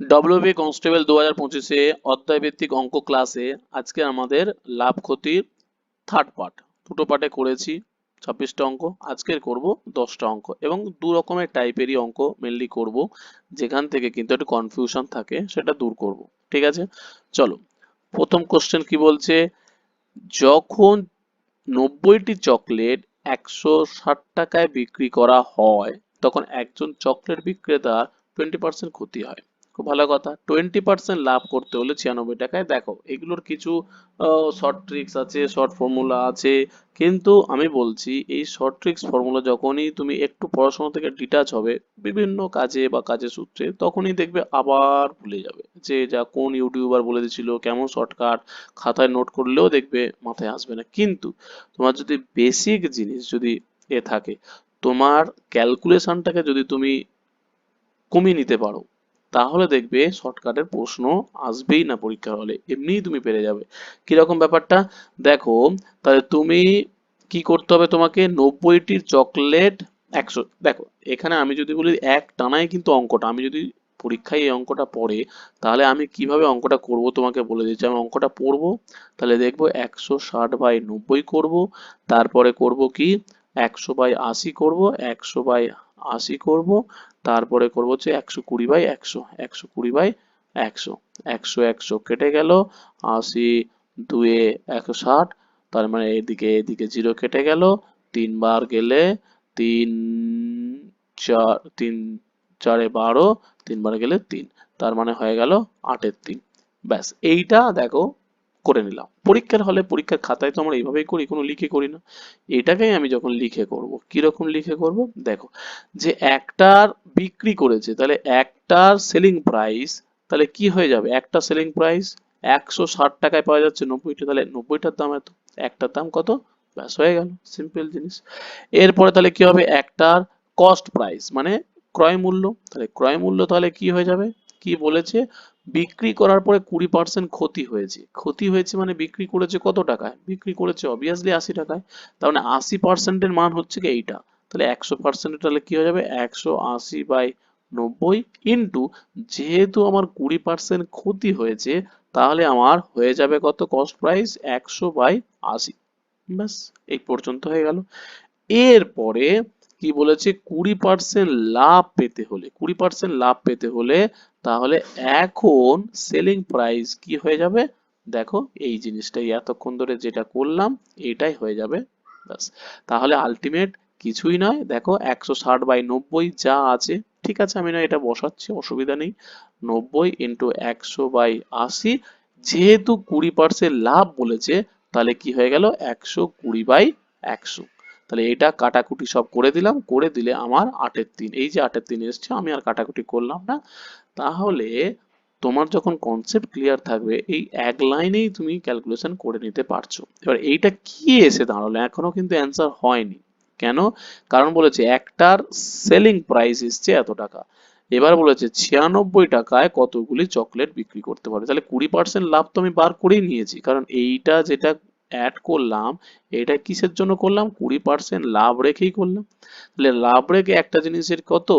WB constable দু হাজার পঁচিশে অধ্যায়ভিত্তিক অঙ্ক ক্লাসে আজকে আমাদের লাভ ক্ষতির থার্ড পার্ট দুটো পার্টে করেছি, ছাব্বিশটা অঙ্ক, আজকের করব দশটা অঙ্ক এবং দু রকমের টাইপেরই অঙ্ক মেনলি করব, যেখান থেকে কিন্তু একটু কনফিউশন থাকে, সেটা দূর করব। ঠিক আছে? চলো, প্রথম কোশ্চেন কি বলছে? যখন নব্বইটি চকলেট একশো ষাট টাকায় বিক্রি করা হয়, তখন একজন চকলেট বিক্রেতার টোয়েন্টি পার্সেন্ট ক্ষতি হয়। খুব ভালো কথা। টোয়েন্টি পার্সেন্ট লাভ করতে হলে ছিয়ানব্বই টাকায় দেখো, এগুলোর কিছু শর্ট ট্রিক্স আছে শর্ট ফর্মুলা আছে। কিন্তু আমি বলছি, এই শর্ট ট্রিক্স ফর্মুলা যখনই তুমি একটু পড়াশোনা থেকে ডিটাচ হবে, বিভিন্ন কাজে বা কাজের সূত্রে, তখনই দেখবে আবার ভুলে যাবে যে যা কোন ইউটিউবার বলে দিয়েছিল, কেমন শর্টকাট খাতায় নোট করলেও দেখবে মাথায় আসবে না। কিন্তু তোমার যদি বেসিক জিনিস যদি এ থাকে, তোমার ক্যালকুলেশনটাকে যদি তুমি কমিয়ে নিতে পারো তাহলে দেখবে শর্টকাটের প্রশ্ন আসবেই না পরীক্ষার হলে, এমনিই তুমি পেরে যাবে। কীরকম ব্যাপারটা? দেখো, তাহলে তুমি কি করতে হবে তোমাকে? নব্বইটির চকলেট একশো, দেখো, এখানে আমি যদি বলি এক টানাই কিন্তু অঙ্কটা, আমি যদি পরীক্ষায় এই অঙ্কটা পড়ে, তাহলে আমি কীভাবে অঙ্কটা করব তোমাকে বলে দিচ্ছি। আমি অঙ্কটা পড়ব, তাহলে দেখব একশো ষাট বাই নব্বই করব, তারপরে করব কি? একশো বাই আশি করব, একশো বাই আশি করব তারপরে করব হচ্ছে একশো কুড়ি বাই একশো একশো কুড়ি বাই একশো একশো একশো কেটে গেল, আশি দুয়ে একশো ষাট, তার মানে এদিকে এদিকে জিরো কেটে গেল তিনবার গেলে তিন চার, তিন চারে বারো তিনবার গেলে তিন, তার মানে হয়ে গেল আটের তিন। ব্যাস, এইটা দেখো করে নিলাম। পরীক্ষার হলে পরীক্ষার খাতায় তো আমরা এইভাবেই করি, কোনো লিখে করি না। এটাকেই আমি যখন লিখে করব, কীরকম লিখে করব? দেখো, যে একটার বিক্রি করেছে, তাহলে একটার সেলিং প্রাইস তাহলে কি হয়ে যাবে? একটা সেলিং প্রাইস একশো ষাট টাকায় পাওয়া যাচ্ছে, নব্বইটা, তাহলে নব্বইটার দাম এত। একটার দাম কত? ব্যাস, হয়ে গেল সিম্পল জিনিস। এরপরে তাহলে কি হবে? একটার কস্ট প্রাইস মানে ক্রয় মূল্য। তাহলে ক্রয় মূল্য তাহলে কি হয়ে যাবে? কি বলেছে? বিক্রি করার পরে কুড়ি পার্সেন্ট ক্ষতি হয়েছে। ক্ষতি হয়েছে মানে বিক্রি করেছে কত টাকায়? বিক্রি করেছে অবভিয়াসলি আশি টাকায়। তার মানে আশি পার্সেন্টের মান হচ্ছে কি এইটা? তাহলে একশো পার্সেন্ট তাহলে কি হয়ে যাবে? একশো আশি বাই নব্বই ইন্টু যেহেতু আমার কুড়ি পার্সেন্ট ক্ষতি হয়েছে, তাহলে আমার হয়ে যাবে কত? কস্ট প্রাইস একশো বাই আশি। ব্যাস, এই পর্যন্ত হয়ে গেল। এরপরে কি বলেছে? কুড়ি পার্সেন্ট লাভ পেতে হলে, কুড়ি পার্সেন্ট লাভ পেতে হলে তাহলে এখন সেলিং প্রাইস কি হয়ে যাবে? দেখো, এই জিনিসটাই এতক্ষণ ধরে যেটা করলাম, এটাই হয়ে যাবে। ব্যাস। তাহলে আলটিমেট কিছুই নয়। দেখো, একশো ষাট বাই নব্বই যা আছে, ঠিক আছে, আমি না এটা বসাচ্ছি, অসুবিধা নেই। নব্বই ইন্টু একশো বাই আশি, যেহেতু কুড়ি পার্সেন্ট লাভ বলেছে, তাহলে কি হয়ে গেল? একশো কুড়ি বাই একশো। তাহলে এটা কাটাকুটি সব করে দিলাম, করে দিলে আমার আটের তিন, এই যে আটের তিন এসছে, আমি আর কাটাকুটি করলাম না। তাহলে তোমার যখন কনসেপ্ট ক্লিয়ার থাকবে, এই এক লাইনেই তুমি ক্যালকুলেশন করে নিতে পারছ। এবার এইটা কি এসে দাঁড়াল? এখনও কিন্তু অ্যান্সার হয়নি। কেন? কারণ বলেছে একটার সেলিং প্রাইস এসছে এত টাকা। এবার বলেছে ছিয়ানব্বই টাকায় কতগুলি চকলেট বিক্রি করতে পারবে তাহলে কুড়ি পার্সেন্ট লাভ তো আমি বার করেই নিয়েছি। কারণ এইটা যেটা অ্যাড করলাম, এটা কিসের জন্য করলাম? কুড়ি পার্সেন্ট লাভ রেখেই করলাম। তাহলে লাভ রেখে একটা জিনিসের কত?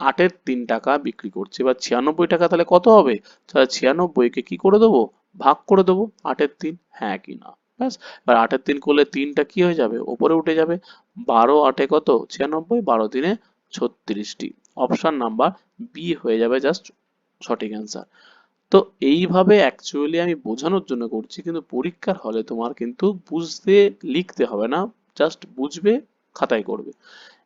আটের তিন টাকা বিক্রি করছে। এবার ছিয়ানব্বই টাকা তাহলে কত হবে? তাহলে ছিয়ানব্বইকে কি করে দেবো? ভাগ করে দেবো। আটের তিন হ্যাঁ কি না? ব্যাস, এবার আটের তিন করলে তিনটা কি হয়ে যাবে? ওপরে উঠে যাবে। বারো আটে কত? ছিয়ানব্বই, বারো দিনে ছত্রিশটি। অপশন নাম্বার বি হয়ে যাবে জাস্ট সঠিক অ্যান্সার তো এইভাবে অ্যাকচুয়ালি আমি বোঝানোর জন্য করছি, কিন্তু পরীক্ষার হলে তোমার কিন্তু বুঝতে, লিখতে হবে না। জাস্ট বুঝবে, খাতায় করবে।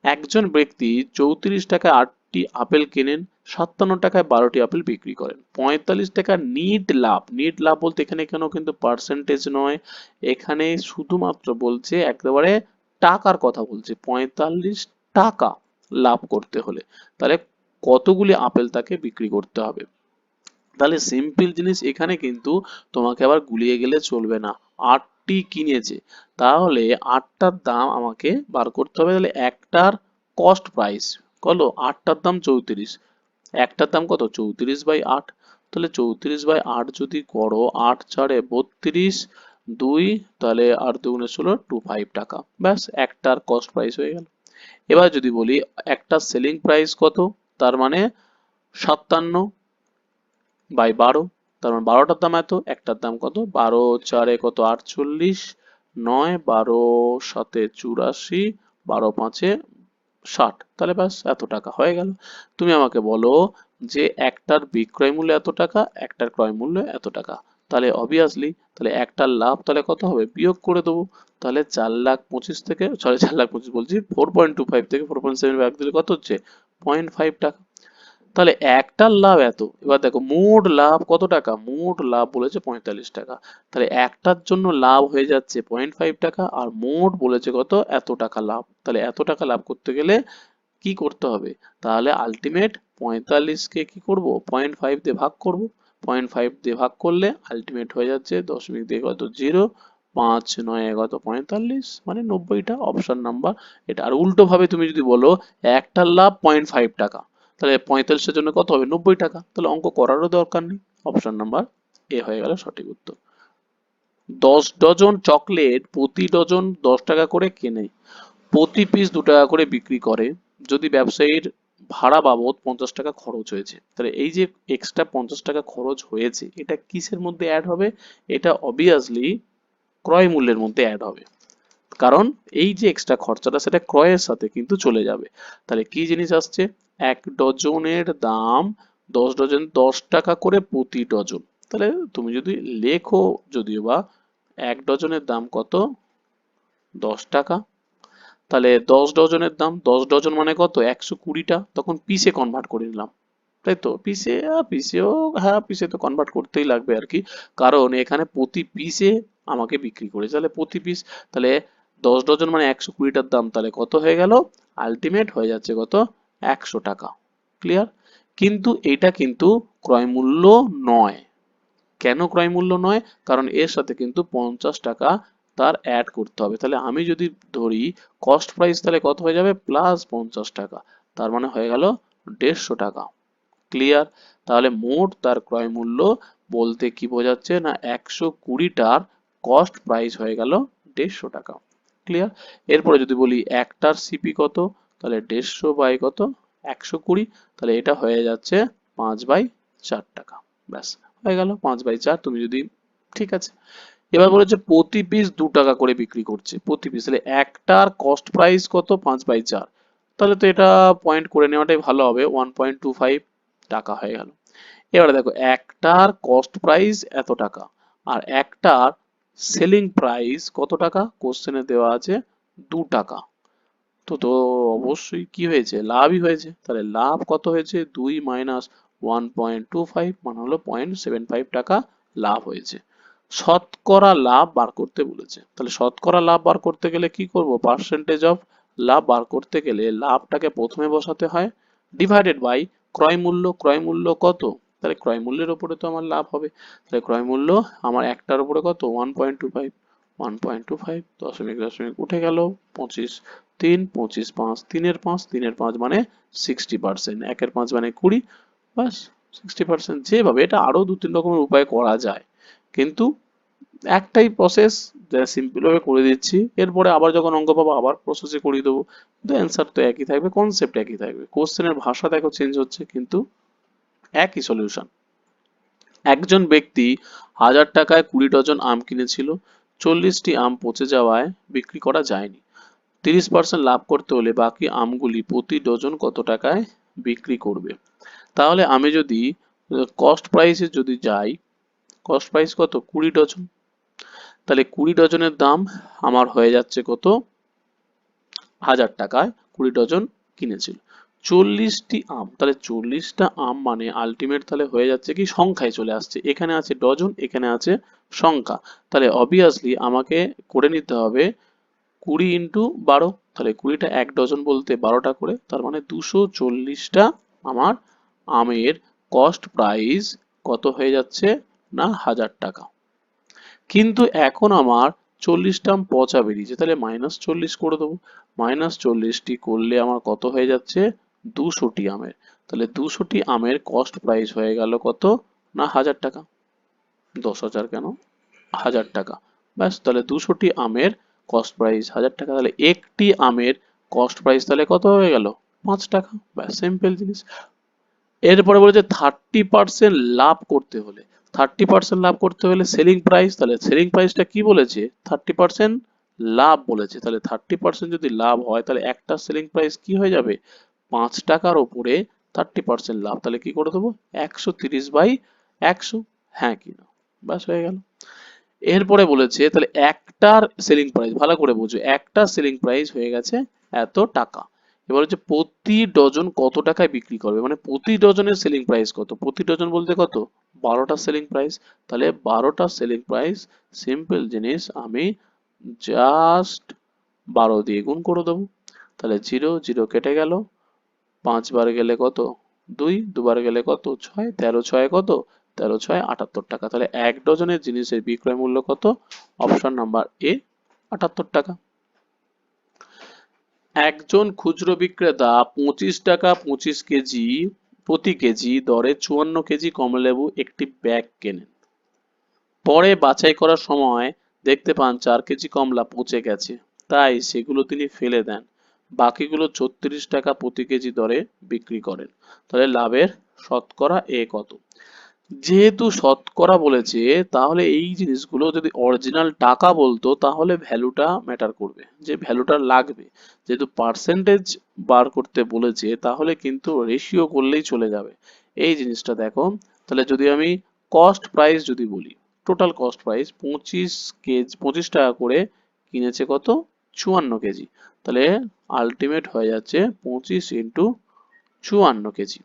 একজন ব্যক্তি চৌত্রিশ টাকায় আটটি আপেল কেনেন, সাতান্ন টাকায় বারোটি আপেল বিক্রি করেন। পঁয়তাল্লিশ টাকা নিট লাভ। নিট লাভ বলতে এখানে কেন কিন্তু পার্সেন্টেজ নয়। এখানে শুধুমাত্র বলছে, একেবারে টাকার কথা বলছে। পঁয়তাল্লিশ টাকা লাভ করতে হলে। তাহলে কতগুলি আপেল তাকে বিক্রি করতে হবে? তাহলে সিম্পল জিনিস এখানে কিন্তু তোমাকে আবার গুলিয়ে গেলে চলবে না। আটটি কিনেছে। তাহলে আটটার দাম আমাকে বার করতে হবে। তাহলে একটার কস্ট প্রাইস কত আটটার দাম চৌত্রিশ। একটার দাম কত? চৌত্রিশ বাই আট। তাহলে চৌত্রিশ বাই আট যদি করো, আট চারে বত্রিশ, দুই, তাহলে আর দুগুণে ষোলো টু ফাইভ টাকা। ব্যাস, একটার কস্ট প্রাইস হয়ে গেল। এবার যদি বলি একটা সেলিং প্রাইস কত? তার মানে সাতান্ন বাই বারো। তার মানে বারোটার দাম এত, একটার দাম কত? বারো চারে কত? আটচল্লিশ, নয়, বারো সাতে চুরাশি, বারো পাঁচে ষাট। তাহলে ব্যাস, এত টাকা হয়ে গেল। তুমি আমাকে বলো যে একটার বিক্রয় মূল্য এত টাকা, একটার ক্রয় মূল্য এত টাকা। তাহলে অবভিয়াসলি তাহলে একটার লাভ তাহলে কত হবে? বিয়োগ করে দেবো। তাহলে চার লাখ পঁচিশ থেকে সরি চার লাখ পঁচিশ বলছি ফোর পয়েন্ট টু ফাইভ থেকে ফোর পয়েন্ট সেভেন ভাগ দিলে কত হচ্ছে? পয়েন্ট ফাইভ টাকা। তাহলে একটার লাভ এত। এবার দেখো, মোট লাভ কত টাকা? মোট লাভ বলেছে পঁয়তাল্লিশ টাকা। তাহলে একটার জন্য লাভ হয়ে যাচ্ছে পয়েন্ট ফাইভ টাকা আর মোট বলেছে কত? এত টাকা লাভ। তাহলে এত টাকা লাভ করতে গেলে কি করতে হবে? তাহলে আলটিমেট পঁয়তাল্লিশকে কি করব? পয়েন্ট ফাইভ দিয়ে ভাগ করব। পয়েন্ট ফাইভ দিয়ে ভাগ করলে আলটিমেট হয়ে যাচ্ছে দশমিক দিয়ে কত? জিরো। পাঁচ নয় কত? পঁয়তাল্লিশ। মানে নব্বইটা অপশন নাম্বার এটা আর উল্টো ভাবে তুমি যদি বলো, একটার লাভ পয়েন্ট ফাইভ টাকা। তাহলে পঁয়তাল্লিশের জন্য কত হবে? নব্বই টাকা। তাহলে অঙ্ক করারও দরকার নেই। অপশন নাম্বার এ হয়ে গেল সঠিক উত্তর। দশ ডজন চকলেট প্রতি ডজন দশ টাকা করে কেনে। প্রতি পিস দু টাকা করে বিক্রি করে। যদি ব্যবসায়ীর ভাড়া বাবদ পঞ্চাশ টাকা খরচ হয়েছে। তাহলে এই যে এক্সট্রা পঞ্চাশ টাকা খরচ হয়েছে, এটা কিসের মধ্যে অ্যাড হবে? এটা অবভিয়াসলি ক্রয় মূল্যের মধ্যে অ্যাড হবে। কারণ এই যে এক্সট্রা খরচাটা সেটা ক্রয়ের সাথে কিন্তু চলে যাবে। তাহলে কি জিনিস আসছে? এক ডজনের দাম দশ ডজন, দশ টাকা করে প্রতি ডজন। তাহলে তুমি যদি লেখো যদিও বা এক ডজনের দাম কত? দশ টাকা। তাহলে দশ ডজনের দাম, দশ ডজন মানে কত? একশো কুড়িটা তখন পিসে কনভার্ট করে নিলাম। তাই তো? পিসে পিসেও হ্যাঁ পিসে তো কনভার্ট করতেই লাগবে আর কি। কারণ এখানে প্রতি পিসে আমাকে বিক্রি করে তাহলে প্রতি পিস তাহলে দশ ডজন মানে একশো কুড়িটার দাম, তাহলে কত হয়ে গেল? আলটিমেট হয়ে যাচ্ছে কত? একশো টাকা। ক্লিয়ার কিন্তু এটা কিন্তু ক্রয় মূল্য নয়। কেন ক্রয় মূল্য নয়? কারণ এর সাথে কিন্তু পঞ্চাশ টাকা তার অ্যাড করতে হবে। তাহলে আমি যদি ধরি কস্ট প্রাইস তাহলে কত হয়ে যাবে? প্লাস পঞ্চাশ টাকা। তার মানে হয়ে গেল দেড়শো টাকা। ক্লিয়ার তাহলে মোট তার ক্রয় মূল্য বলতে কি বোঝাচ্ছে? না, একশো কুড়িটার কস্ট প্রাইস হয়ে গেল দেড়শো টাকা। ক্লিয়ার এরপরে যদি বলি একটার সিপি কত, তাহলে দেড়শো বাই কত? একশো কুড়ি। তাহলে এটা হয়ে যাচ্ছে পাঁচ বাই চার টাকা। ব্যাস, হয়ে গেল পাঁচ বাই চার, তুমি যদি ঠিক আছে। এবার বলেছে প্রতি পিস দু টাকা করে বিক্রি করছে, প্রতি পিস তাহলে একটার কস্ট প্রাইস কত? পাঁচ বাই চার। তাহলে তো এটা পয়েন্ট করে নেওয়াটাই ভালো হবে ওয়ান পয়েন্ট টু ফাইভ টাকা হয়ে গেল। এবারে দেখো, একটার কস্ট প্রাইস এত টাকা, আর একটার সেলিং প্রাইস কত টাকা? কোশ্চেনে দেওয়া আছে দু টাকা। তো তো অবশ্যই কি হয়েছে? লাভই হয়েছে। তাহলে লাভ কত হয়েছে? দুই minus one point two five মানে হলো পয়েন্ট সেভেন ফাইভ টাকা লাভ হয়েছে। শতকরা লাভ বার করতে বলেছে। তাহলে শতকরা লাভ বার করতে গেলে কি করব? পার্সেন্টেজ অফ লাভ বার করতে গেলে লাভটাকে প্রথমে বসাতে হয়। ডিভাইডেড বাই ক্রয় মূল্য ক্রয় মূল্য কত? তাহলে ক্রয় মূল্যের উপরে তো আমার লাভ হবে। তাহলে ক্রয় মূল্য আমার একটার উপরে কত? One point two five one point two five দশমিক দশমিক উঠে গেল পঁচিশ তিন, পঁচিশ পাঁচ, তিনের পাঁচ তিনের পাঁচ মানে সিক্সটি পার্সেন্ট একের পাঁচ মানে কুড়ি সিক্সটি পার্সেন্ট যেভাবে এটা দু তিন রকমের উপায় করা যায়। কিন্তু একটাই প্রসেস যা সিম্পল ভাবে করে দিচ্ছি, এরপরে আবার যখন অঙ্ক পাবো আবার প্রসেসে করিয়ে দেবো। অ্যান্সার তো একই থাকবে কনসেপ্ট একই থাকবে। কোশ্চেনের ভাষা দেখো চেঞ্জ হচ্ছে, কিন্তু একই সলিউশন একজন ব্যক্তি হাজার টাকায় কুড়ি ডজন আম কিনেছিল, চল্লিশটি আম পচে যাওয়ায় বিক্রি করা যায়নি। তিরিশ পার্সেন্ট লাভ করতে হলে বাকি আমগুলি প্রতি ডজন কত টাকায় বিক্রি করবে? তাহলে আমি যদি কস্ট প্রাইসে যদি যাই কস্ট প্রাইস কত? কুড়ি ডজন। তাহলে কুড়ি ডজনের দাম আমার হয়ে যাচ্ছে কত? হাজার টাকায় কুড়ি ডজন কিনেছিল। চল্লিশটি আম, তাহলে চল্লিশটা আম মানে আলটিমেট তাহলে হয়ে যাচ্ছে কি সংখ্যায় চলে আসছে। এখানে আছে ডজন, এখানে আছে সংখ্যা। তাহলে অবভিয়াসলি আমাকে করে নিতে হবে কুড়ি ইন্টু বারো। তাহলে কুড়িটা এক ডজন বলতে বারোটা করে, তার মানে দুশো চল্লিশটা আমার আমের কস্ট প্রাইস কত হয়ে যাচ্ছে না হাজার টাকা। কিন্তু এখন আমার চল্লিশটা আম পচা বেরিয়েছে, তাহলে মাইনাস চল্লিশ করে দেবো। মাইনাস চল্লিশটি করলে আমার কত হয়ে যাচ্ছে? দুশোটি আমের। তাহলে দুশোটি আমের কস্ট প্রাইস হয়ে গেল কত? না, হাজার টাকা। দশ হাজার কেন? হাজার টাকা। ব্যাস, তাহলে দুশোটি আমের কস্ট প্রাইস হাজার টাকা। তাহলে একটি আমের কস্ট প্রাইস তাহলে কত হয়ে গেল? পাঁচ টাকা। ব্যাস সিম্পল জিনিস। এরপরে বলেছে থার্টি পার্সেন্ট লাভ করতে হলে। থার্টি পার্সেন্ট লাভ করতে হলে সেলিং প্রাইস তাহলে সেলিং প্রাইসটা কি বলেছে? থার্টি পার্সেন্ট লাভ বলেছে। তাহলে থার্টি পার্সেন্ট যদি লাভ হয়, তাহলে একটা সেলিং প্রাইস কি হয়ে যাবে? পাঁচ টাকার ওপরে থার্টি পার্সেন্ট লাভ। তাহলে কি করে দেবো? একশো তিরিশ বাই একশো। হ্যাঁ কি না? ব্যাস হয়ে গেল। এরপরে বলেছে, তাহলে একটার সেলিং প্রাইস ভালো করে বুঝো, একটা সেলিং প্রাইস হয়ে গেছে এত টাকা। এবার হচ্ছে প্রতি ডজন কত টাকায় বিক্রি করবে? মানে প্রতি ডজনের সেলিং প্রাইস কত? প্রতি ডজন বলতে কত? বারোটা সেলিং প্রাইস তাহলে বারোটা সেলিং প্রাইস সিম্পল জিনিস, আমি জাস্ট বারো দিয়ে গুণ করে দেবো। তাহলে জিরো জিরো কেটে গেল। পাঁচবার গেলে কত? দুই, দুবার গেলে কত? ছয়, তেরো, ছয় কত? তেরো, ছয়, আটাত্তর টাকা। তাহলে এক ডজনের জিনিসের বিক্রয় মূল্য কত? অপশন নাম্বার এ, আটাত্তর টাকা। একজন খুচরো বিক্রেতা পঁচিশ টাকা পঁচিশ কেজি, প্রতি কেজি দরে চুয়ান্ন কেজি কমলালেবু একটি ব্যাগ কেনেন। পরে বাছাই করার সময় দেখতে পান চার কেজি কমলা পচে গেছে। তাই সেগুলো তিনি ফেলে দেন। বাকিগুলো ছত্রিশ টাকা প্রতি কেজি দরে বিক্রি করেন। তাহলে লাভের শতকরা এ কত? যেহেতু শতকরা বলেছে, তাহলে এই জিনিসগুলো যদি অরিজিনাল টাকা বলতো, তাহলে ভ্যালুটা ম্যাটার করবে। যে ভ্যালুটা লাগবে। যেহেতু পার্সেন্টেজ বার করতে বলেছে, তাহলে কিন্তু রেশিও করলেই চলে যাবে। এই জিনিসটা দেখো। তাহলে যদি আমি কস্ট প্রাইস যদি বলি টোটাল কস্ট প্রাইস পঁচিশ কেজি, পঁচিশ টাকা করে কিনেছে কত? চুয়ান্ন কেজি। তাহলে আলটিমেট হয়ে যাচ্ছে পঁচিশ ইন্টু চুয়ান্ন কেজি।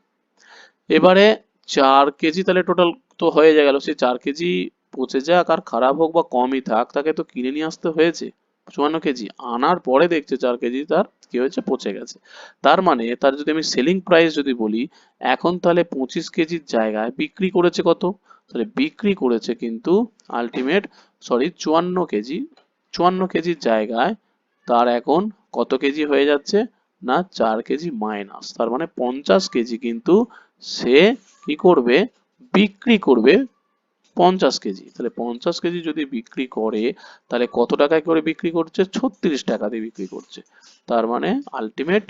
এবারে চার কেজি তাহলে টোটাল তো হয়ে গেল, সে চার কেজি পচে যাক আর খারাপ হোক বা কমই থাক, তাকে তো কিনে নিয়ে আসতে হয়েছে চুয়ান্ন কেজি। আনার পরে দেখছে চার কেজি তার কি হয়েছে, পচে গেছে। তার মানে তার যদি আমি সেলিং প্রাইস যদি বলি, এখন তাহলে পঁচিশ কেজির জায়গায় বিক্রি করেছে কত? তাহলে বিক্রি করেছে কিন্তু আলটিমেট সরি চুয়ান্ন কেজি, চুয়ান্ন কেজির জায়গায় তার এখন কত কেজি হয়ে যাচ্ছে? না, চার কেজি মাইনাস তার মানে পঞ্চাশ কেজি কিন্তু সে কি করবে? বিক্রি করবে পঞ্চাশ কেজি। তাহলে পঞ্চাশ কেজি যদি বিক্রি করে, তাহলে কত টাকায় করে বিক্রি করছে? ছত্রিশ টাকা দিয়ে বিক্রি করছে। তার মানে আলটিমেট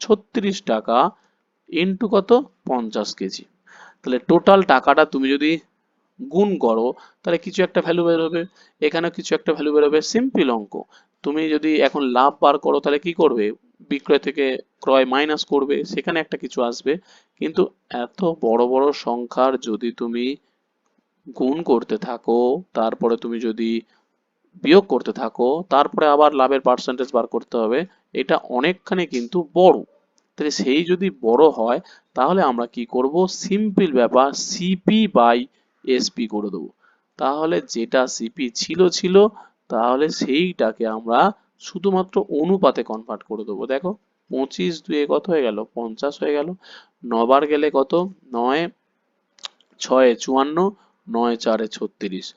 ছত্রিশ টাকা ইন্টু কত? পঞ্চাশ কেজি। তাহলে টোটাল টাকাটা তুমি যদি গুণ করো, তাহলে কিছু একটা ভ্যালু বেরোবে। এখানে কিছু একটা ভ্যালু বেরোবে। সিম্পল অঙ্ক। তুমি যদি এখন লাভ বার করো, তাহলে কি করবে? বিক্রয় থেকে ক্রয় মাইনাস করবে, সেখানে একটা কিছু আসবে। কিন্তু এত বড় বড় সংখ্যার যদি তুমি গুণ করতে থাকো, তারপরে তুমি যদি বিয়োগ করতে থাকো, তারপরে আবার লাভের পার্সেন্টেজ বার করতে হবে, এটা অনেকখানি কিন্তু বড়। তাহলে সেই যদি বড় হয়, তাহলে আমরা কি করব? সিম্পল ব্যাপার সিপি বাই এসপি করে দেবো। তাহলে যেটা সিপি ছিল ছিল, তাহলে সেইটাকে আমরা শুধুমাত্র অনুপাতে কনভার্ট করে দেবো। দেখো, পঁচিশ দুয়ে কত হয়ে গেল? পঞ্চাশ হয়ে গেল। নবার গেলে কত? নয়, ছয়ে চুয়ান্ন, নয় চারে ছত্রিশ।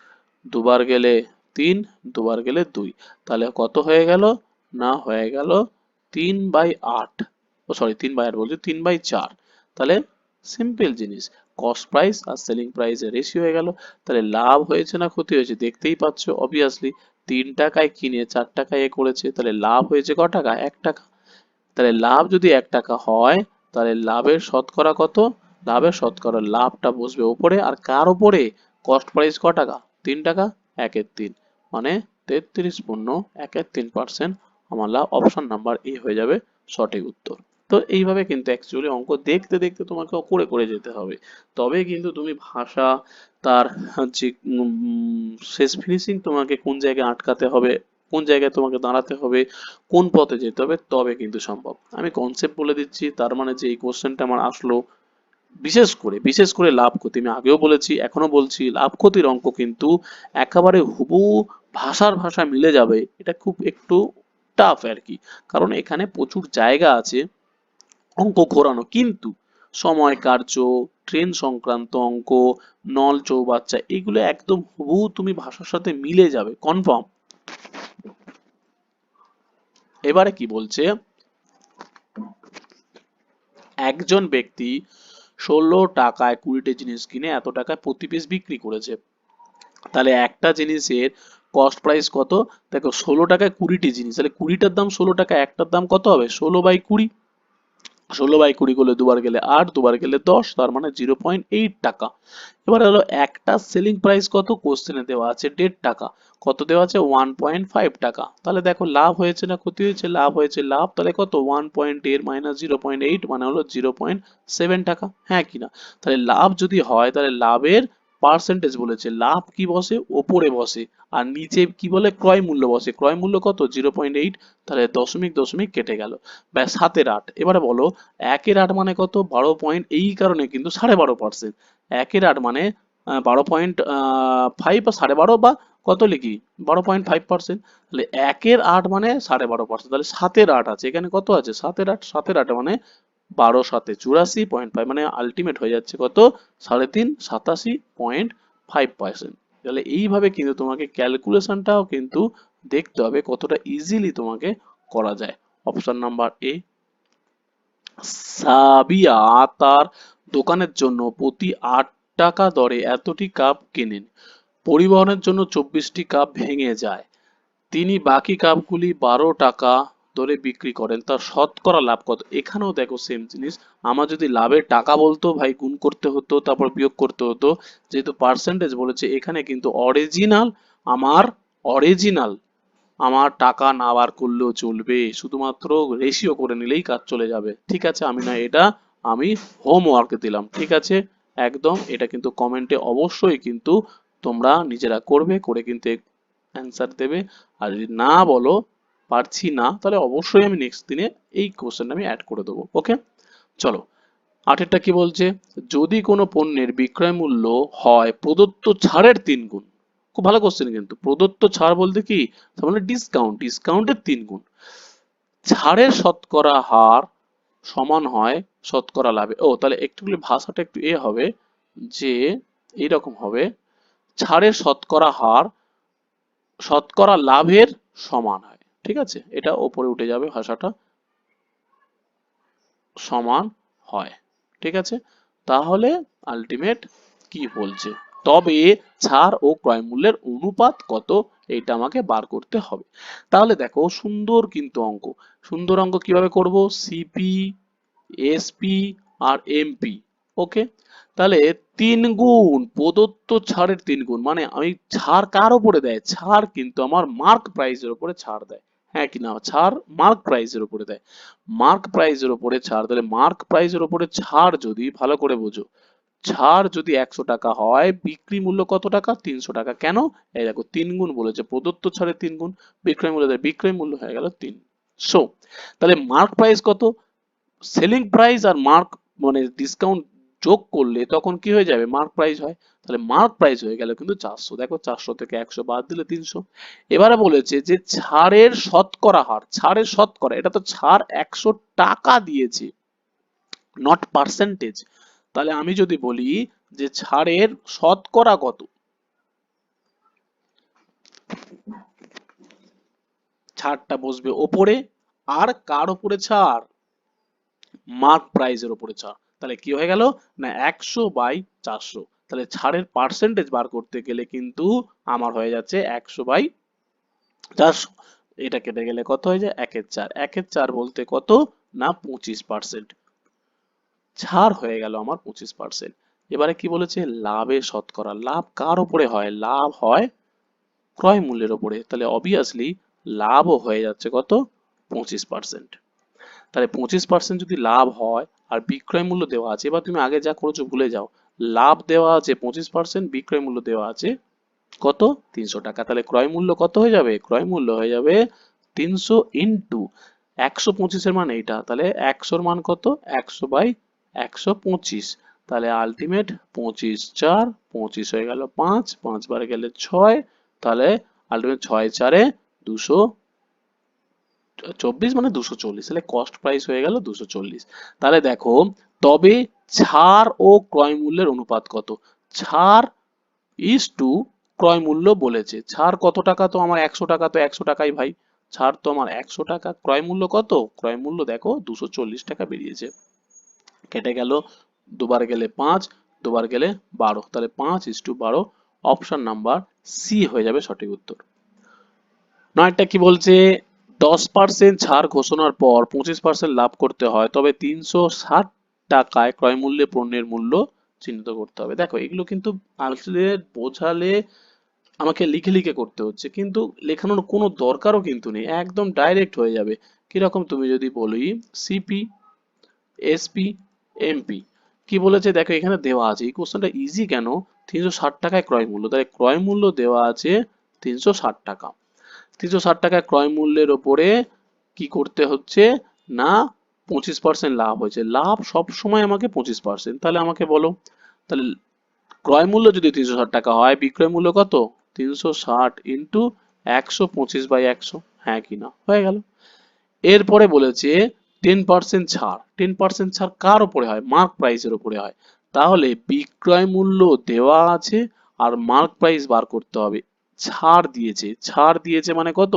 দুবার গেলে তিন, দুবার গেলে দুই। তাহলে কত হয়ে গেল? না, হয়ে গেল তিন বাই আট। ও সরি তিন বাই আট বলছি, তিন বাই চার। তাহলে সিম্পল জিনিস। কস্ট প্রাইস আর সেলিং প্রাইসের রেশিও হয়ে গেল। তাহলে লাভ হয়েছে না ক্ষতি হয়েছে? দেখতেই পাচ্ছ অবভিয়াসলি তিন টাকায় কিনে চার টাকায় এ করেছে। তাহলে লাভ হয়েছে ক টাকা? এক টাকা। তাহলে লাভ যদি এক টাকা হয়, তাহলে লাভের শতকরা কত? লাভের শতকরা লাভটা বসবে ওপরে। আর কার ওপরে? কস্ট প্রাইস ক টাকা? তিন টাকা? একের তিন। মানে তেত্রিশ পূর্ণ একের তিন পার্সেন্ট আমার লাভ অপশন নাম্বার এ হয়ে যাবে সঠিক উত্তর। তো এইভাবে কিন্তু অ্যাকচুয়ালি অঙ্ক দেখতে দেখতে তোমাকে করে করে যেতে হবে। তবে কিন্তু তুমি ভাষা, তার যে শেষ ফিনিশিং তোমাকে কোন জায়গায় আটকাতে হবে, কোন জায়গায় তোমাকে দাঁড়াতে হবে, কোন পথে যেতে হবে, তবে কিন্তু সম্ভব। আমি কনসেপ্ট বলে দিচ্ছি, তার মানে যে, এই কোশ্চেনটা আমার আসলো, বিশেষ করে বিশেষ করে লাভ ক্ষতি। আমি আগেও বলেছি এখনও বলছি, লাভ ক্ষতির অঙ্ক কিন্তু একেবারে হুবু ভাষার ভাষা মিলে যাবে। এটা খুব একটু টাফ আর কি। কারণ এখানে প্রচুর জায়গা আছে। অঙ্ক ঘোরানো। কিন্তু সময়, কার্য, ট্রেন সংক্রান্ত অঙ্ক, নল চৌবাচ্চা, এগুলো একদম হুবহু তুমি ভাষার সাথে মিলে যাবে। কনফার্ম এবারে কি বলছে? একজন ব্যক্তি ষোলো টাকায় কুড়িটা জিনিস কিনে এত টাকায় প্রতি পিস বিক্রি করেছে। তাহলে একটা জিনিসের কস্ট প্রাইস কত? দেখো, ষোলো টাকায় কুড়িটি জিনিস। তাহলে কুড়িটার দাম ষোলো টাকা একটার দাম কত হবে? ষোলো বাই কুড়ি। ষোলো বাই কুড়ি করলে দুবার গেলে আট, দুবার গেলে দশ, তার মানে জিরো পয়েন্ট এইট টাকা। এবার হলো একটা সেলিং প্রাইস কত? কোশ্চেনে দেওয়া আছে দেড় টাকা। কত দেওয়া আছে? ওয়ান পয়েন্ট ফাইভ টাকা। তাহলে দেখো লাভ হয়েছে না ক্ষতি হয়েছে? লাভ হয়েছে লাভ। তাহলে কত? ওয়ান পয়েন্ট এর মাইনাস জিরো পয়েন্ট এইট মানে হলো জিরো পয়েন্ট সেভেন টাকা। হ্যাঁ কিনা? তাহলে লাভ যদি হয়, তাহলে লাভের পার্সেন্টেজ বলেছে, লাভ কি বসে? ওপরে বসে। আর নিচে কি বলে? ক্রয় মূল্য বসে। ক্রয় মূল্য কত? জিরো পয়েন্ট এইট তাহলে দশমিক দশমিক কেটে গেল। ব্যাস, সাতের আট। এবারে বলো, একের আট মানে কত? বারো পয়েন্ট এই কারণে কিন্তু সাড়ে বারো পার্সেন্ট একের আট মানে বারো পয়েন্ট ফাইভ বা সাড়ে বারো বা কত লিখি? বারো পয়েন্ট ফাইভ পার্সেন্ট তাহলে একের আট মানে সাড়ে বারো পার্সেন্ট তাহলে সাতের আট আছে। এখানে কত আছে? সাতের আট। সাতের আট মানে বারো সাতে চুরাশি পয়েন্ট ফাইভ মানে আলটিমেট হয়ে যাচ্ছে কত? সাড়ে তিন, সাতাশি পয়েন্ট ফাইভ পার্সেন্ট। তাহলে এইভাবে কিন্তু তোমাকে ক্যালকুলেশনটাও কিন্তু দেখতে হবে কতটা ইজিলি তোমাকে করা যায়। অপশন নাম্বার এ সাবিয়া তার দোকানের জন্য প্রতি আট টাকা দরে এতটি কাপ কেনেন? পরিবহনের জন্য চব্বিশটি কাপ ভেঙে যায়। তিনি বাকি কাপগুলি বারো টাকা দরে বিক্রি করেন, তার শতকরা লাভ কত? এখানেও দেখো সেম জিনিস। আমার যদি লাভের টাকা বলতো, ভাই, গুণ করতে হতো, তারপর বিয়োগ করতে হতো, যেহেতু পার্সেন্টেজ বলেছে, এখানে কিন্তু অরিজিনাল আমার অরিজিনাল আমার টাকা না বার করলেও চলবে। শুধুমাত্র রেশিও করে নিলেই কাজ চলে যাবে। ঠিক আছে, আমি না এটা, আমি হোমওয়ার্কে দিলাম। ঠিক আছে? একদম, এটা কিন্তু কমেন্টে অবশ্যই কিন্তু তোমরা নিজেরা করবে, করে কিন্তু অ্যান্সার দেবে। আর যদি না বলো পারছি না, তাহলে অবশ্যই আমি নেক্সট দিনে এই কোশ্চেনটা আমি অ্যাড করে দেবো ওকে চলো, আটেরটা কি বলছে? যদি কোনো পণ্যের বিক্রয় মূল্য হয় প্রদত্ত ছাড়ের তিন গুণ, খুব ভালো কোশ্চেন কিন্তু, প্রদত্ত ছাড় বলতে কি? মানে ডিসকাউন্ট ডিসকাউন্টের তিন গুণ। ছাড়ের শতকরা হার সমান হয় শতকরা লাভে, ও তাহলে একটুখানি ভাষাটা একটু এ হবে, যে এইরকম হবে, ছাড়ের শতকরা হার শতকরা লাভের সমান ঠিক আছে? এটা ওপরে উঠে যাবে, ভাষাটা সমান হয়। ঠিক আছে? তাহলে আলটিমেট কি বলছে? তবে ছাড় ও ক্রয় মূল্যের অনুপাত কত? এইটা আমাকে বার করতে হবে। তাহলে দেখো, সুন্দর কিন্তু অঙ্ক। সুন্দর অঙ্ক কীভাবে করব? সিপি এসপি আর এমপি ওকে? তাহলে তিন গুণ, প্রদত্ত ছাড়ের তিন গুণ। মানে আমি ছাড় কার উপরে দেয়? ছাড় কিন্তু আমার মার্ক প্রাইসের উপরে ছাড় দেয়। হ্যাঁ কি না? ছাড় মার্ক প্রাইসের উপরে দেয়। মার্ক প্রাইসের উপরে ছাড়, তাহলে মার্ক প্রাইসের উপরে ছাড় যদি ভালো করে বোঝো, ছাড় যদি একশো টাকা হয়, বিক্রি মূল্য কত টাকা? তিনশো টাকা। কেন? এই দেখো, তিন গুণ বলেছে, প্রদত্ত ছাড়ের তিন গুণ, বিক্রয় মূল্য বিক্রয় মূল্য হয়ে গেল তিন। সো তাহলে মার্ক প্রাইস কত? সেলিং প্রাইস আর মার্ক মানে ডিসকাউন্ট যোগ করলে তখন কি হয়ে যাবে? মার্ক প্রাইস হয়। তাহলে মার্ক প্রাইস হয়ে গেল কিন্তু চারশো। দেখো চারশো থেকে একশো বাদ দিলে তিনশো। এবারে বলেছে যে ছাড়ের শতকরা হার, ছাড়ের শতকরা, এটা তো ছাড় একশো টাকা দিয়েছে নট পার্সেন্টেজ তাহলে আমি যদি বলি যে ছাড়ের শতকরা কত? ছাড়টা বসবে ওপরে, আর কার উপরে ছাড়? মার্ক প্রাইসের উপরে ছাড়। তাহলে কি হয়ে গেল? না, একশো বাই চারশো। তাহলে ছাড়ের পার্সেন্টেজ বার করতে গেলে কিন্তু আমার হয়ে যাচ্ছে একশো বাই চারশো। এটা কেটে গেলে কত হয়ে যায়? একের চার। একের চার বলতে কত? না, পঁচিশ পার্সেন্ট ছাড় হয়ে গেল আমার পঁচিশ পার্সেন্ট এবারে কি বলেছে? লাভে শতকরা। লাভ কার উপরে হয়? লাভ হয় ক্রয় মূল্যের উপরে। তাহলে অবভিয়াসলি লাভও হয়ে যাচ্ছে কত? পঁচিশ পার্সেন্ট তাহলে পঁচিশ পার্সেন্ট যদি লাভ হয় আর বিক্রয় মূল্য দেওয়া আছে। এবার তুমি আগে যা করেছ ভুলে যাও। লাভ দেওয়া আছে পঁচিশ পার্সেন্ট বিক্রয় মূল্য দেওয়া আছে কত? তিনশো টাকা। তাহলে ক্রয় মূল্য কত হয়ে যাবে? ক্রয় মূল্য হয়ে যাবে তিনশো ইন্টু একশো পঁচিশের মান এইটা। তাহলে একশোর মান কত? একশো বাই একশো পঁচিশ। তাহলে আলটিমেট পঁচিশ চার, পঁচিশ হয়ে গেল পাঁচ পাঁচ বারে গেলে ছয়। তাহলে আলটিমেট ছয় চারে দুশো চব্বিশ মানে দুশো চল্লিশ, তাহলে কস্ট প্রাইস হয়ে গেল দুশো চল্লিশ। তাহলে দেখো, তবে ছাড় ও ক্রয় মূল্যের অনুপাত কত? ছাড় ইস টু ক্রয় মূল্য বলেছে। ছাড় কত টাকা? তো আমার একশো টাকা, তো একশো টাকাই ভাই। ছাড় তো আমার একশো টাকা। ক্রয় মূল্য কত? ক্রয় মূল্য দেখো, দুশো চল্লিশ টাকা বেরিয়েছে। কেটে গেল, দুবার গেলে পাঁচ, দুবার গেলে বারো। তাহলে পাঁচ ইস টু বারো অপশন নাম্বার সি হয়ে যাবে সঠিক উত্তর। নয়টা কি বলছে? দশ পার্সেন্ট ছাড় ঘোষণার পর পঁচিশ পার্সেন্ট লাভ করতে হয়, তবে তিনশো ষাট টাকায় ক্রয় মূল্যে পণ্যের মূল্য চিহ্নিত করতে হবে। দেখো, এগুলো কিন্তু বোঝালে আমাকে লিখে লিখে করতে হচ্ছে, কিন্তু লেখানোর কোনো দরকারও কিন্তু নেই, একদম ডাইরেক্ট হয়ে যাবে। কীরকম তুমি যদি বলি সিপি এসপি এমপি কি বলেছে? দেখো, এখানে দেওয়া আছে, এই কোশ্চেনটা ইজি কেন? তিনশো ষাট টাকায় ক্রয় মূল্য তাহলে ক্রয় মূল্য দেওয়া আছে তিনশো ষাট টাকা। তিনশো ষাট টাকায় ক্রয় মূল্যের ওপরে কি করতে হচ্ছে? না, পঁচিশ পার্সেন্ট লাভ হয়েছে। লাভ সব সময় আমাকে পঁচিশ পার্সেন্ট তাহলে আমাকে বলো, তাহলে ক্রয় মূল্য যদি তিনশো ষাট টাকা হয়, বিক্রয় মূল্য কত? তিনশো ষাট ইন্টু একশো পঁচিশ বাই একশো। হ্যাঁ কি না? হয়ে গেল। এরপরে বলেছে টেন পার্সেন্ট ছাড়। টেন পার্সেন্ট ছাড় কার উপরে হয়? মার্ক প্রাইসের উপরে হয়। তাহলে বিক্রয় মূল্য দেওয়া আছে আর মার্ক প্রাইস বার করতে হবে। ছাড় দিয়েছে। ছাড় দিয়েছে মানে কত?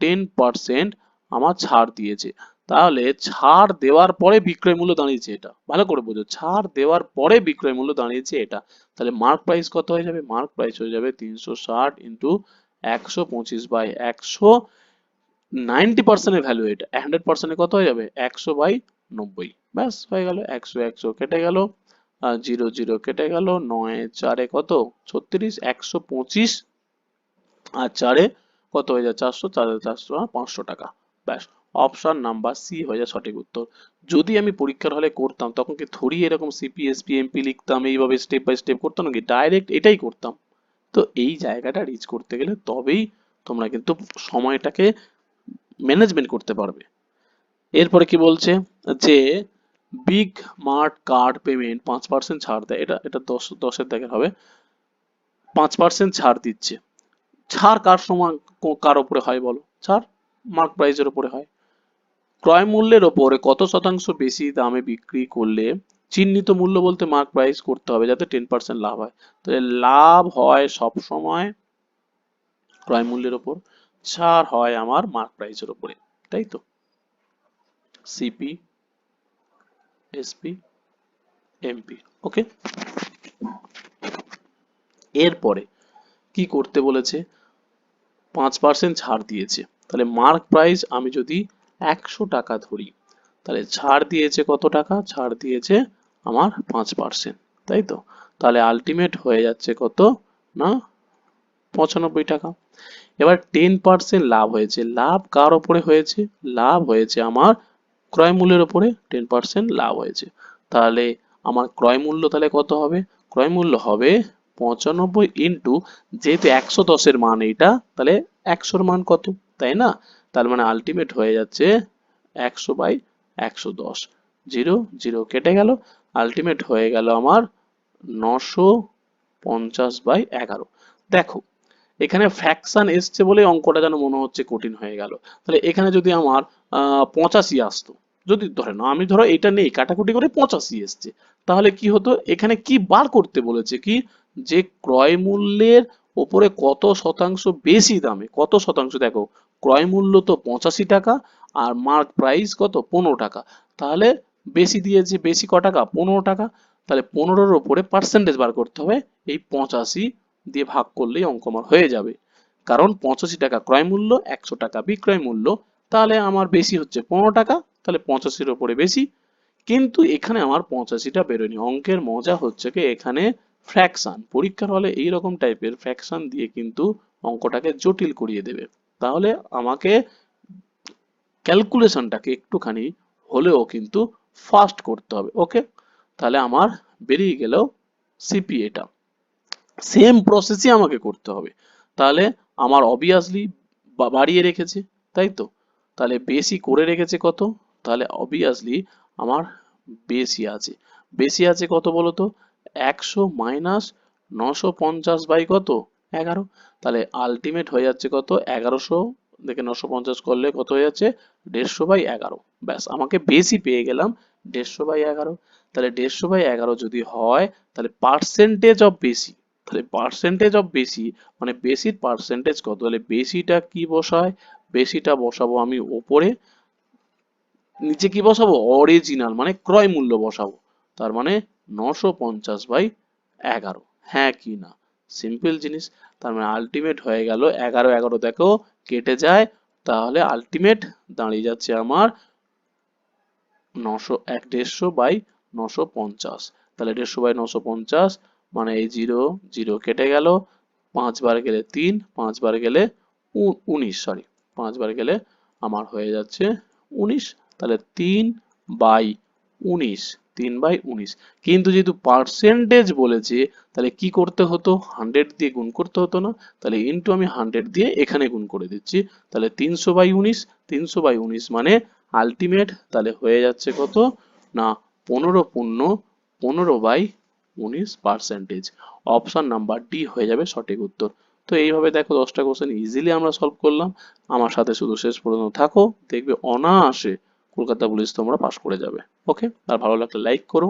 টেন পার্সেন্ট আমার ছাড় দিয়েছে। তাহলে ছাড় দেওয়ার পরে বিক্রয় মূল্য দাঁড়িয়েছে এটা। ভালো করে বোঝো। ছাড় দেওয়ার পরে বিক্রয় মূল্য দাঁড়িয়েছে এটা। তাহলে মার্ক প্রাইস কত হয়ে যাবে? মার্ক প্রাইস হয়ে যাবে তিনশো ষাট ইন্টু একশো পঁচিশ বাই একশো নাইনটি পার্সেন্টের ভ্যালু এটা। হান্ড্রেড পার্সেন্টে কত হয়ে যাবে? একশো বাই নব্বই। ব্যাস, হয়ে গেল। একশো একশো কেটে গেল। জিরো জিরো কেটে গেল। নয় চারে কত? ছত্রিশ। একশো পঁচিশ আর চারে কত হয়ে যায়? চারশো, চারে চারশো আর পাঁচশো টাকা। ব্যাস অপশন নাম্বার সি হয়ে যায় সঠিক উত্তর। যদি আমি পরীক্ষার হলে করতাম, তখন কি থরি এরকম সিপিএসপি এমপি লিখতাম, এইভাবে স্টেপ বাই স্টেপ করতাম নাকি? ডাইরেক্ট এটাই করতাম। তো এই জায়গাটা রিচ করতে গেলে তবেই তোমরা কিন্তু সময়টাকে ম্যানেজমেন্ট করতে পারবে। এরপরে কি বলছে? যে বিগ মার্ট কার্ড পেমেন্ট পাঁচ পার্সেন্ট ছাড় দেয়। এটা এটা দশ, দশের দাগের হবে। পাঁচ পার্সেন্ট ছাড় দিচ্ছে। ছাড় কার সময় কার উপরে হয় বলো? ছাড় মার্ক প্রাইসের উপরে হয়। ক্রয় মূল্যের ওপরে কত শতাংশ বেশি দামে বিক্রি করলে চিহ্নিত মূল্য বলতে মার্ক প্রাইস করতে হবে যাতে টেন পার্সেন্ট লাভ হয়। তাহলে লাভ হয় সব সময় ক্রয় মূল্যের ওপর ছাড় হয় আমার মার্ক প্রাইসের উপরে, তাই তো? সিপি এসপি এমপি ওকে এরপরে কি করতে বলেছে? পাঁচ পার্সেন্ট ছাড় দিয়েছে। তাহলে মার্ক প্রাইস আমি যদি একশো টাকা ধরি, তাহলে ছাড় দিয়েছে কত টাকা? ছাড় দিয়েছে আমার পাঁচ পার্সেন্ট তাই তো? তাহলে আলটিমেট হয়ে যাচ্ছে কত? না, পঁচানব্বই টাকা। এবার টেন পার্সেন্ট লাভ হয়েছে। লাভ কার ওপরে হয়েছে? লাভ হয়েছে আমার ক্রয় মূল্যের ওপরে টেন পার্সেন্ট লাভ হয়েছে। তাহলে আমার ক্রয় মূল্য তাহলে কত হবে? ক্রয় মূল্য হবে পঁচানব্বই ইন্টু যেহেতু একশো দশের মান এইটা, তাহলে একশোর মান কত? তাই না? তার মানে আলটিমেট হয়ে যাচ্ছে একশো বাই একশো দশ। জিরো জিরো কেটে গেল আলটিমেট হয়ে গেল আমার নশো পঞ্চাশ বাই এগারো। দেখো, এখানে ফ্র্যাকশন এসছে বলে অঙ্কটা যেন মনে হচ্ছে কঠিন হয়ে গেল। তাহলে এখানে যদি আমার পঁচাশি আসতো, যদি ধরে না আমি ধরো এটা নেই, কাটাকুটি করে পঁচাশি এসছে, তাহলে কি হতো? এখানে কি বার করতে বলেছে কি? যে ক্রয় মূল্যের ওপরে কত শতাংশ বেশি দামে, কত শতাংশ? দেখো, ক্রয় মূল্য তো পঁচাশি টাকা আর মার্ক প্রাইস কত? পনেরো টাকা। তাহলে বেশি দিয়েছে, বেশি ক টাকা? পনেরো টাকা। তাহলে পনেরোর ওপরে পার্সেন্টেজ বার করতে হবে। এই পঁচাশি দিয়ে ভাগ করলেই অঙ্ক আমার হয়ে যাবে। কারণ পঁচাশি টাকা ক্রয় মূল্য, একশো টাকা বিক্রয় মূল্য। তাহলে আমার বেশি হচ্ছে পনেরো টাকা, তাহলে পঁচাশির ওপরে বেশি। কিন্তু এখানে আমার পঁচাশিটা বেরোয়নি। অঙ্কের মজা হচ্ছে কি? এখানে ফ্র্যাকশন পরীক্ষার হলে এইরকম টাইপের ফ্র্যাকশন দিয়ে কিন্তু অঙ্কটাকে জটিল করিয়ে দেবে। তাহলে আমাকে ক্যালকুলেশনটাকে একটুখানি হলেও কিন্তু ফাস্ট করতে হবে ওকে তাহলে আমার বেরিয়ে গেল সিপিএটা সেম প্রসেসই আমাকে করতে হবে। তাহলে আমার অবভিয়াসলি বাড়িয়ে রেখেছে, তাই তো? তাহলে বেশি করে রেখেছে কত? তাহলে অবভিয়াসলি আমার বেশি আছে। বেশি আছে কত বলো তো একশো মাইনাস নশো পঞ্চাশ বাই কত? এগারো। তাহলে আলটিমেট হয়ে যাচ্ছে কত? এগারোশো। দেখে নশো পঞ্চাশ করলে কত হয়ে যাচ্ছে? দেড়শো বাই এগারো। ব্যাস, আমাকে বেশি পেয়ে গেলাম দেড়শো বাই এগারো। তাহলে দেড়শো বাই এগারো যদি হয়, তাহলে পার্সেন্টেজ অফ বেশি। তাহলে পার্সেন্টেজ অফ বেশি মানে বেশির পার্সেন্টেজ কত? তাহলে বেশিটা কি বসায়? বেশিটা বসাবো আমি ওপরে। নিচে কি বসাবো? অরিজিনাল মানে ক্রয় মূল্য বসাবো। তার মানে নশো পঞ্চাশ বাই এগারো। হ্যাঁ কি না? সিম্পল জিনিস। তার মানে আলটিমেট হয়ে গেল এগারো এগারো দেখো, কেটে যায়। তাহলে আলটিমেট দাঁড়িয়ে যাচ্ছে আমার নশো, এক দেড়শো বাই নশো পঞ্চাশ। তাহলে দেড়শো বাই নশো পঞ্চাশ মানে এই জিরো জিরো কেটে গেল। পাঁচবার গেলে তিন পাঁচবার গেলে উনিশ সরি পাঁচবার গেলে আমার হয়ে যাচ্ছে উনিশ। তাহলে তিন বাই উনিশ। তিন বাই উনিশ। কিন্তু যেহেতু পার্সেন্টেজ বলেছে, তাহলে কি করতে হতো? হান্ড্রেড দিয়ে গুণ করতে হতো না। তাহলে ইন্টু আমি হান্ড্রেড দিয়ে এখানে গুণ করে দিচ্ছি। তাহলে তিনশো বাই উনিশ, তিনশো বাই উনিশ মানে আলটিমেট তাহলে হয়ে যাচ্ছে কত? না, পনেরো পূর্ণ, পনেরো বাই উনিশ পার্সেন্টেজ অপশন নাম্বার ডি হয়ে যাবে সঠিক উত্তর। তো এইভাবে দেখো দশটা কোশ্চেন ইজিলি আমরা সলভ করলাম। আমার সাথে শুধু শেষ পর্যন্ত থাকো। দেখবে অনায়াসে কলকাতা পুলিশ তোমরা পাস করে যাবে। ওকে আর ভালো লাগলে লাইক করো।